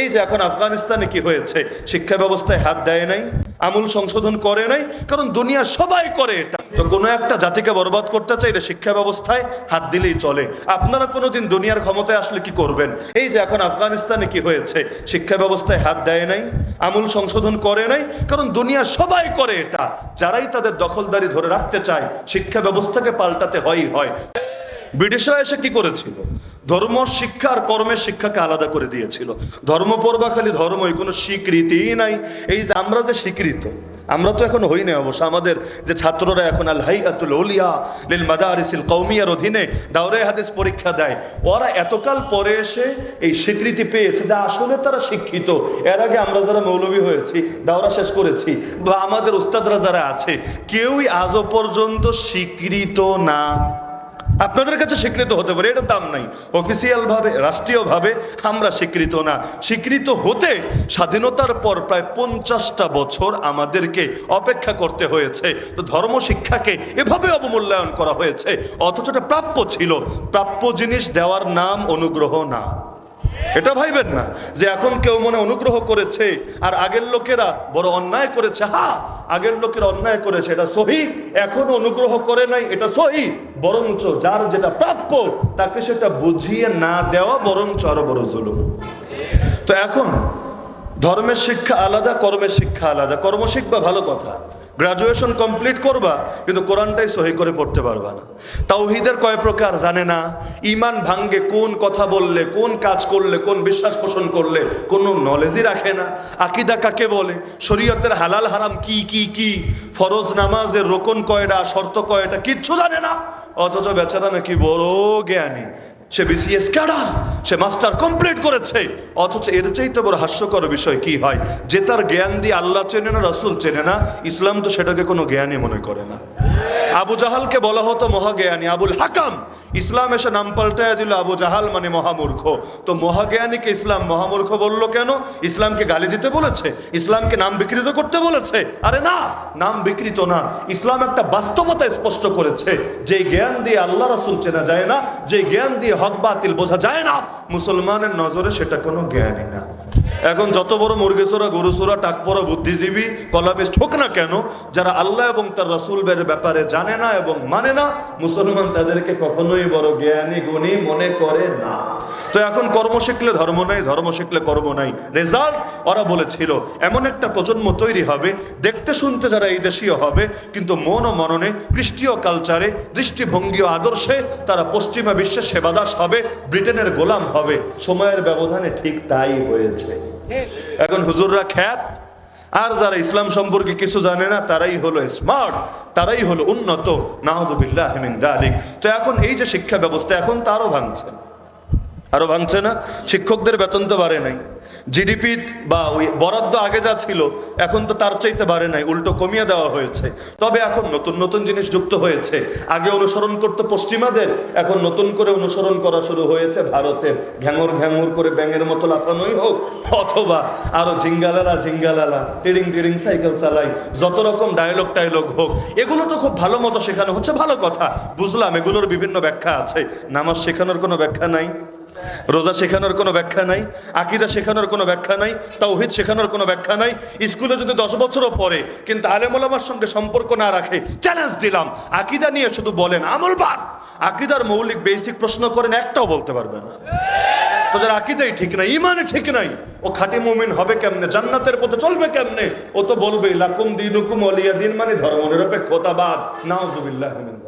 এই যে এখন আফগানিস্তানে কি হয়েছে? শিক্ষা ব্যবস্থায় হাত দেয় নাই, আমূল সংশোধন করে নাই, কারণ দুনিয়া সবাই করে এটা। তো কোনো একটা জাতিকে বরবাদ করতে চাইলে শিক্ষা ব্যবস্থায় হাত দিলেই চলে। আপনারা কোনোদিন দুনিয়ার ক্ষমতায় আসলে কি করবেন? এই যে এখন আফগানিস্তানে কি হয়েছে? শিক্ষা ব্যবস্থায় হাত দেয় নাই, আমূল সংশোধন করে নাই, কারণ দুনিয়া সবাই করে এটা। যারাই তাদের দখলদারি ধরে রাখতে চায়, শিক্ষা ব্যবস্থাকে পাল্টাতে হয়ই হয়। ব্রিটিশরা এসে কি করেছিল? ধর্ম, শিক্ষা আর কর্মের শিক্ষাকে আলাদা করে দিয়েছিল। ধর্ম পড়বা খালি ধর্মই কোনো স্বীকৃতিই নাই। এই যে আমরা যে স্বীকৃত, আমরা তো এখন হই না অবশ্য। আমাদের যে ছাত্ররা এখন আল হাইয়াতুল ওলিয়া লিল মাদারিসিল কৌমিয়ার অধীনে দাওরে হাদিস পরীক্ষা দেয়, ওরা এতকাল পরে এসে এই স্বীকৃতি পেয়েছে যে আসলে তারা শিক্ষিত। এর আগে আমরা যারা মৌলবী হয়েছি, দাওরা শেষ করেছি, বা আমাদের উস্তাদরা যারা আছে, কেউই আজও পর্যন্ত স্বীকৃত না। আপনাদের কাছে স্বীকৃত হতে পারে, এটা দাম নাই। অফিসিয়ালভাবে রাষ্ট্রীয়ভাবে আমরা স্বীকৃত না। স্বীকৃত হতে স্বাধীনতার পর প্রায় পঞ্চাশটা বছর আমাদেরকে অপেক্ষা করতে হয়েছে। তো ধর্ম শিক্ষাকে এভাবে অবমূল্যায়ন করা হয়েছে। অথচ এটা প্রাপ্য ছিল। প্রাপ্য জিনিস দেওয়ার নাম অনুগ্রহ না। এটা ভাইবেন না যে এখন কেউ মনে অনুগ্রহ করেছে আর আগের লোকেরা বড় অন্যায় করেছে। হ্যাঁ আগের লোকের অন্যায় করেছে, এটা সহি। এখন অনুগ্রহ করে নাই, এটা সহি। বরঞ্চ যার যেটা প্রাপ্য, তাকে সেটা বুঝিয়ে না দেওয়া বরঞ্চ আরও বড় জুলুম। তো এখন ধর্মের শিক্ষা আলাদা, কর্মের শিক্ষা আলাদা। কর্ম শিখবা ভালো কথা। গ্রাজুয়েশন কমপ্লিট করবা, কিন্তু কোরআনটাই সহি করে পড়তে পারবা না। তাওহিদের কয় প্রকার জানে না? ইমান ভাঙ্গে কোন কথা বললে, কোন কাজ করলে, কোন বিশ্বাস পোষণ করলে, কোনো নলেজই রাখে না। আকিদা কাকে বলে? শরীয়তের হালাল হারাম কি কি কি? ফরজ নামাজের রোকন কয়টা, শর্ত কয়টা, কিচ্ছু জানে না। অথচ বেচারা নাকি বড় জ্ঞানী। সে বিসিএস ক্যাডার, সে মাস্টার কমপ্লিট করেছে। অথচ এর চাইতে বড় হাস্যকর বিষয় কি হয়? যে তার জ্ঞান দিয়ে আল্লাহ চেনে না, রসুল চেনে না, ইসলাম তো সেটাকে কোনো জ্ঞানই মনে করে না। আবু জাহালকে বলা হতো মহাজ্ঞানী। আবুল হাকাম, ইসলাম এসে নাম পাল্টায় দিল, আবু জাহাল মানে মহামূর্খ। তো মহাজ্ঞানীকে ইসলাম মহামূর্খ বলল কেন? ইসলামকে গালি দিতে বলেছে? ইসলামকে নাম বিকৃত করতে বলেছে? আরে না, নাম বিকৃত না। ইসলাম একটা বাস্তবতা স্পষ্ট করেছে। যে জ্ঞান দিয়ে আল্লাহ রাসুল চেনা যায় না যে জ্ঞান দিয়ে হক বাতিল বোঝা যায় না, মুসলমানের নজরে সেটা কোনো জ্ঞানই না। এখন যত বড় মুরগেসোরা, গরুসোরা টাকপড়া বুদ্ধিজীবী কলামিস্ট হোক না কেন, যারা আল্লাহ এবং তার রসুলের ব্যাপারে জানে না এবং মানে না মুসলমান তাদেরকে কখনোই বড় জ্ঞানী গুণী মনে করে না। তো এখন কর্ম শিখলে ধর্ম নাই ধর্ম শিখলে কর্ম নাই। রেজাল্ট ওরা বলেছিল এমন একটা প্রজন্ম তৈরি হবে দেখতে শুনতে যারা এই দেশীয় হবে কিন্তু মন ও মননে খ্রিস্টীয় কালচারে দৃষ্টিভঙ্গি ও আদর্শে তারা পশ্চিমা বিশ্বের সেবাদাস হবে ব্রিটেনের গোলাম হবে। সময়ের ব্যবধানে ঠিক তাই হয়েছে। এখন হুজুররা খ্যাত আর যারা ইসলাম সম্পর্কে কিছু জানে না, তারাই হলো স্মার্ট তারাই হলো উন্নত। নাহদুবিল্লাহ তো এখন এই যে শিক্ষা ব্যবস্থা, এখন তারও ভাঙছে। আরও ভাঙছে না? শিক্ষকদের বেতন তো বাড়ে নাই। জিডিপি বা ওই বরাদ্দ আগে যা ছিল, এখন তো তার চাইতে বাড়ে নাই, উল্টো কমিয়ে দেওয়া হয়েছে। তবে এখন নতুন নতুন জিনিস যুক্ত হয়েছে। আগে অনুসরণ করতে পশ্চিমাদের, এখন নতুন করে অনুসরণ করা শুরু হয়েছে ভারতের ঘ্যাঙর ঘ্যাঙর করে ব্যাঙের মতো লাফানোই হোক, অথবা আরও ঝিঙ্গালালা ঝিঙ্গালালা টিরিং টিরিং সাইকেল চালাই, যত রকম ডায়লগ টায়লগ হোক। এগুলো তো খুব ভালো মতো শেখানো হচ্ছে, ভালো কথা। বুঝলাম, এগুলোর বিভিন্ন ব্যাখ্যা আছে। নামাজ শেখানোর কোনো ব্যাখ্যা নাই? রোজা শেখানোর কোনো ব্যাখ্যা নাই, আকিদা শেখানোর কোনো ব্যাখ্যা নাই, তাওহিদ শেখানোর কোনো ব্যাখ্যা নাই। স্কুলে যদি দশ বছরও পড়ে, কিন্তু আলেমুলামার সঙ্গে সম্পর্ক না রাখে চ্যালেঞ্জ দিলাম। আকিদা নিয়ে শুধু বলেন আমলবাদ আকিদার মৌলিক বেসিক প্রশ্ন করেন, একটাও বলতে পারবে না। তো যার আকিদাই ঠিক নাই ইমানে ঠিক নাই, ও খাঁটি মুমিন হবে কেমনে, জান্নাতের পথে চলবে কেমনে, ও তো বলবেই লাকুম দিন হুকুম অলিয়া দিন মানে ধর্ম নিরপেক্ষতাবাদ নাউজুবিল্লাহ যালিক।